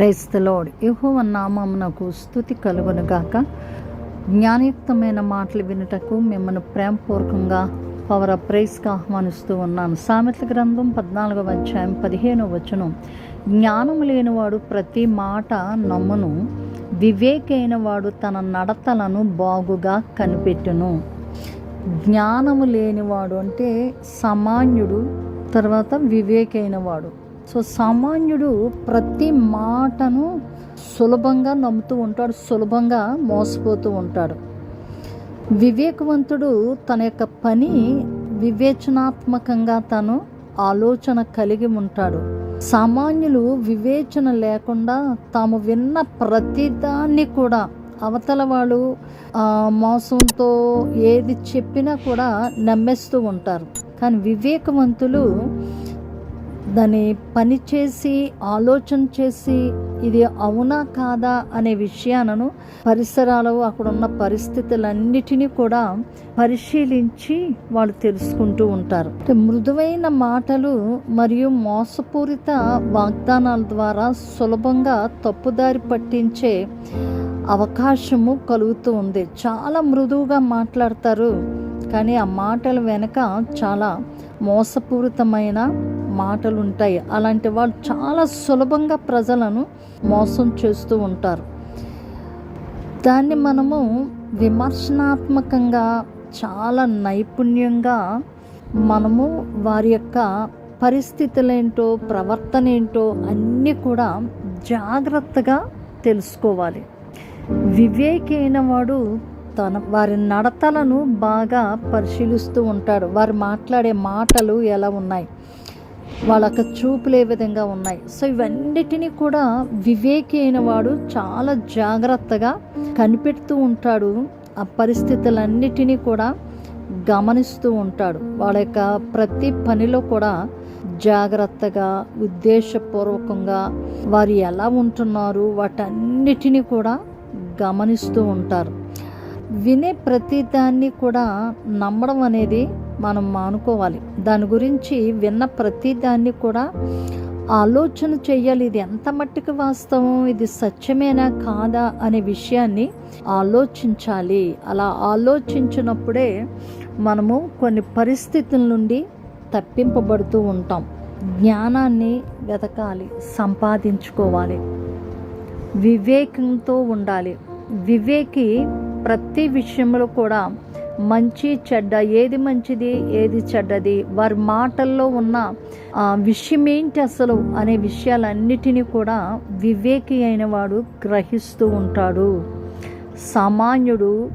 క్రైస్తలోడ్ యహోవ నామమునకు స్థుతి కలుగునుగాక. జ్ఞానయుక్తమైన మాటలు వినుటకు మిమ్మల్ని ప్రేమపూర్వకంగా పవర్ ఆఫ్ ప్రైస్గా ఆహ్వానిస్తూ ఉన్నాను. సామెతల గ్రంథం పద్నాలుగవ అధ్యాయం పదిహేను వచనం. జ్ఞానము లేనివాడు ప్రతి మాట నమ్మును. వివేకైన వాడు తన నడతలను బాగుగా కనిపెట్టును. జ్ఞానము లేనివాడు అంటే సామాన్యుడు తర్వాత వివేకైన వాడు సో సామాన్యుడు ప్రతి మాటను సులభంగా నమ్ముతూ ఉంటాడు సులభంగా మోసపోతూ ఉంటాడు. వివేకవంతుడు తన యొక్క పని వివేచనాత్మకంగా తను ఆలోచన కలిగి ఉంటాడు. సామాన్యులు వివేచన లేకుండా తాము విన్న ప్రతిదాన్ని కూడా అవతల వాళ్ళు మోసంతో ఏది చెప్పినా కూడా నమ్మేస్తూ ఉంటారు. కానీ వివేకవంతులు దాన్ని పని చేసి ఆలోచన చేసి ఇది అవునా కాదా అనే విషయాలను పరిసరాలు అక్కడ ఉన్న పరిస్థితులన్నిటినీ కూడా పరిశీలించి వాళ్ళు తెలుసుకుంటూ ఉంటారు. మృదువైన మాటలు మరియు మోసపూరిత వాగ్దానాల ద్వారా సులభంగా తప్పుదారి పట్టించే అవకాశము కలుగుతూ ఉంది. చాలా మృదువుగా మాట్లాడతారు కానీ ఆ మాటల వెనక చాలా మోసపూరితమైన మాటలు ఉంటాయి అలాంటి వాళ్ళు చాలా సులభంగా ప్రజలను మోసం చేస్తూ ఉంటారు. దాన్ని మనము విమర్శనాత్మకంగా చాలా నైపుణ్యంగా మనము వారి యొక్క పరిస్థితులేంటో ప్రవర్తన ఏంటో అన్నీ కూడా జాగ్రత్తగా తెలుసుకోవాలి. వివేకైన వాడు తన వారి నడతలను బాగా పరిశీలిస్తూ ఉంటాడు. వారు మాట్లాడే మాటలు ఎలా ఉన్నాయి? వాళ్ళ యొక్క చూపులు ఏ విధంగా ఉన్నాయి? సో ఇవన్నిటినీ కూడా వివేకి అయిన వాడు చాలా జాగ్రత్తగా కనిపెడుతూ ఉంటాడు. ఆ పరిస్థితులన్నిటినీ కూడా గమనిస్తూ ఉంటాడు. వాళ్ళ యొక్క ప్రతి పనిలో కూడా జాగ్రత్తగా ఉద్దేశపూర్వకంగా వారు ఎలా ఉంటున్నారు వాటన్నిటినీ కూడా గమనిస్తూ ఉంటారు. వినే ప్రతిదాన్ని కూడా నమ్మడం అనేది మనం మానుకోవాలి. దాని గురించి విన్న ప్రతిదాన్ని కూడా ఆలోచన చేయాలి ఇది ఎంత మట్టుకు వాస్తవం? ఇది సత్యమేనా కాదా అనే విషయాన్ని ఆలోచించాలి. అలా ఆలోచించినప్పుడే మనము కొన్ని పరిస్థితుల నుండి తప్పింపబడుతూ ఉంటాం. జ్ఞానాన్ని వెతకాలి సంపాదించుకోవాలి. వివేకంతో ఉండాలి. వివేకి ప్రతి విషయంలో కూడా మంచి చెడ్డ ఏది మంచిది ఏది చెడ్డది వారి మాటల్లో ఉన్న ఆ, విషయం ఏంటి అసలు అనే విషయాలన్నిటినీ కూడా వివేకి అయిన వాడు గ్రహిస్తూ ఉంటాడు. సామాన్యుడు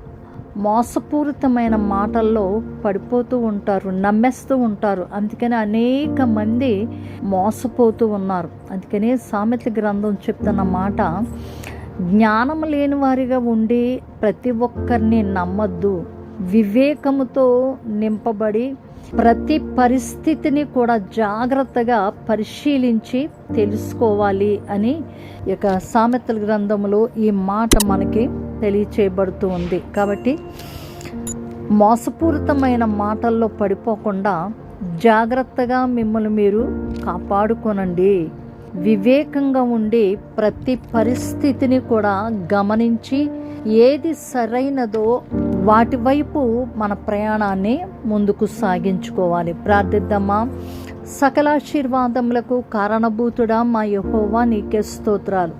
మోసపూరితమైన మాటల్లో పడిపోతూ ఉంటారు నమ్మేస్తూ ఉంటారు. అందుకని అనేక మంది మోసపోతూ ఉన్నారు. అందుకని సామెత గ్రంథం చెప్తున్న మాట జ్ఞానం లేని వారిగా ఉండి ప్రతి ఒక్కరిని నమ్మద్దు. వివేకముతో నింపబడి ప్రతి పరిస్థితిని కూడా జాగ్రత్తగా పరిశీలించి తెలుసుకోవాలి అని ఇక యొక్క సామెతల గ్రంథంలో ఈ మాట మనకి తెలియచేయబడుతూ ఉంది. కాబట్టి మోసపూరితమైన మాటల్లో పడిపోకుండా జాగ్రత్తగా మిమ్మల్ని మీరు కాపాడుకోనండి. వివేకంగా ఉండి ప్రతి పరిస్థితిని కూడా గమనించి ఏది సరైనదో వాటి వైపు మన ప్రయాణాన్ని ముందుకు సాగించుకోవాలి. ప్రార్థిద్దామా. సకలాశీర్వాదములకు కారణభూతుడా మా యహోవా నీకే స్తోత్రాలు.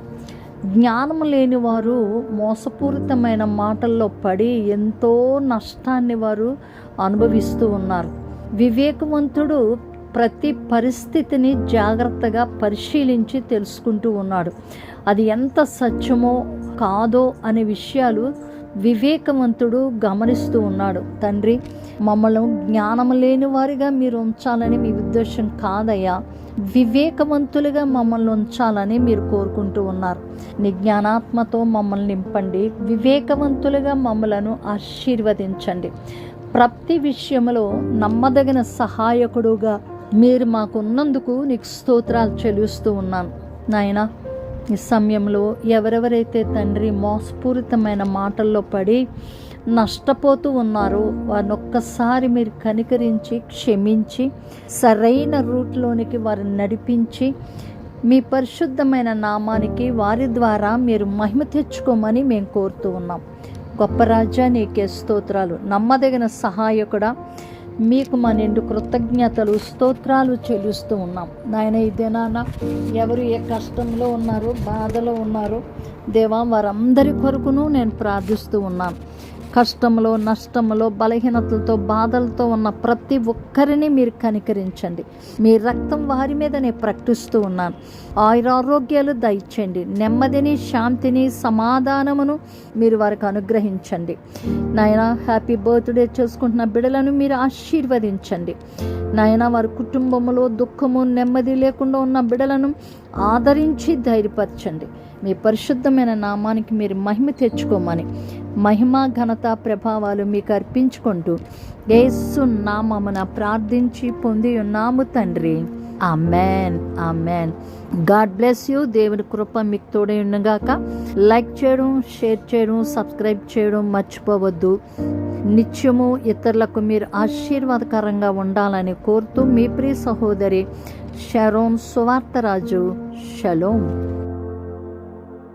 జ్ఞానం లేని వారు మోసపూరితమైన మాటల్లో పడి ఎంతో నష్టాన్ని వారు అనుభవిస్తూ ఉన్నారు. వివేకవంతుడు ప్రతి పరిస్థితిని జాగ్రత్తగా పరిశీలించి తెలుసుకుంటూ ఉన్నాడు. అది ఎంత సత్యమో కాదో అనే విషయాలు వివేకవంతుడు గమనిస్తూ ఉన్నాడు. తండ్రి మమ్మల్ని జ్ఞానం లేని వారిగా మీరు ఉంచాలని మీ ఉద్దేశం కాదయ్యా. వివేకవంతులుగా మమ్మల్ని ఉంచాలని మీరు కోరుకుంటూ ఉన్నారు. నీ జ్ఞానాత్మతో మమ్మల్ని నింపండి. వివేకవంతులుగా మమ్మలను ఆశీర్వదించండి. ప్రతి విషయంలో నమ్మదగిన సహాయకుడుగా మీరు మాకున్నందుకు నీకు స్తోత్రాలు చెల్లిస్తూ ఉన్నాను. నాయనా సమయంలో ఎవరెవరైతే తండ్రి మోసపూరితమైన మాటల్లో పడి నష్టపోతూ ఉన్నారో వారిని ఒక్కసారి మీరు కనికరించి క్షమించి సరైన రూట్లోనికి వారిని నడిపించి మీ పరిశుద్ధమైన నామానికి వారి ద్వారా మీరు మహిమ తెచ్చుకోమని మేము కోరుతూ ఉన్నాం. గొప్ప రాజా నీకే స్తోత్రాలు. నమ్మదగిన సహాయకుడా మీకు మా నిండు కృతజ్ఞతలు స్తోత్రాలు చెల్లిస్తూ ఉన్నాం. నాయన ఈ దినాన ఎవరు ఏ కష్టంలో ఉన్నారో బాధలో ఉన్నారో దేవా వారందరి కొరకును నేను ప్రార్థిస్తూ ఉన్నాను కష్టంలో నష్టంలో బలహీనతలతో బాధలతో ఉన్న ప్రతి ఒక్కరిని మీరు కనికరించండి. మీ రక్తం వారి మీద నేను ప్రకటిస్తూ ఉన్నాను. ఆయురారోగ్యాలు దయచండి నెమ్మదిని శాంతిని సమాధానమును మీరు వారికి అనుగ్రహించండి. నాయన హ్యాపీ బర్త్డే చేసుకుంటున్న బిడలను మీరు ఆశీర్వదించండి. నాయన వారి కుటుంబంలో దుఃఖము నెమ్మది లేకుండా ఉన్న బిడలను ఆదరించి ధైర్యపరచండి. మీ పరిశుద్ధమైన నామానికి మీరు మహిమ తెచ్చుకోమని మహిమ ఘనత ప్రభావాలు మీకు అర్పించుకుంటూ యేసు నామమున ప్రార్థించి పొంది ఉన్నాము తండ్రి. ఆ మ్యాన్ ఆ మ్యాన్ గాడ్ బ్లెస్ యూ. దేవుని కృప మీకు తోడే ఉండగాక. లైక్ చేయడం షేర్ చేయడం సబ్స్క్రైబ్ చేయడం మర్చిపోవద్దు. నిత్యము ఇతరులకు మీరు ఆశీర్వాదకరంగా ఉండాలని కోరుతూ మీ ప్రియ సహోదరి షరోన్ సువార్తరాజు. షలోం.